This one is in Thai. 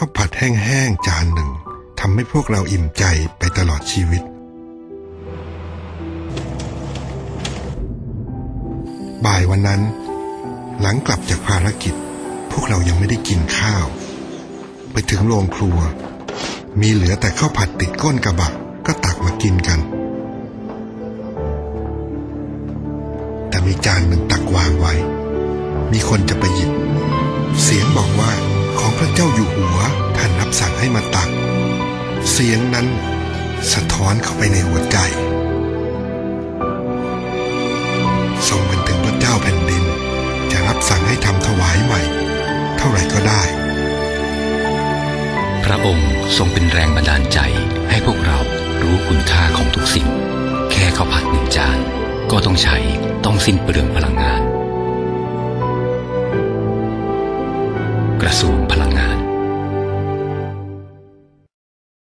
ข้าวผัดแห้งๆจานหนึ่งทำให้พวกเราอิ่มใจไปตลอดชีวิต บ่ายวันนั้น หลังกลับจากภารกิจ พวกเรายังไม่ได้กินข้าว ไปถึงโรงครัว มีเหลือแต่ข้าวผัดติดก้นกระบะก็ตักมากินกัน แต่มีจานหนึ่งตักวางไว้ มีคนจะไปหยิบ เสียงบอกว่า พระเจ้าอยู่หัวท่านรับสั่งให้มาตัก เสียงนั้นสะท้อนเข้าไปในหัวใจส่งมันถึงพระเจ้าแผ่นดิน จะรับสั่งให้ทำถวายใหม่ เท่าไหร่ก็ได้ พระองค์ทรงเป็นแรงบันดาลใจให้พวกเรารู้คุณค่าของทุกสิ่ง แค่ข้าวผัดหนึ่งจาน ก็ต้องใช้ต้องสิ้นเปลืองพลังงาน กระทรวงพ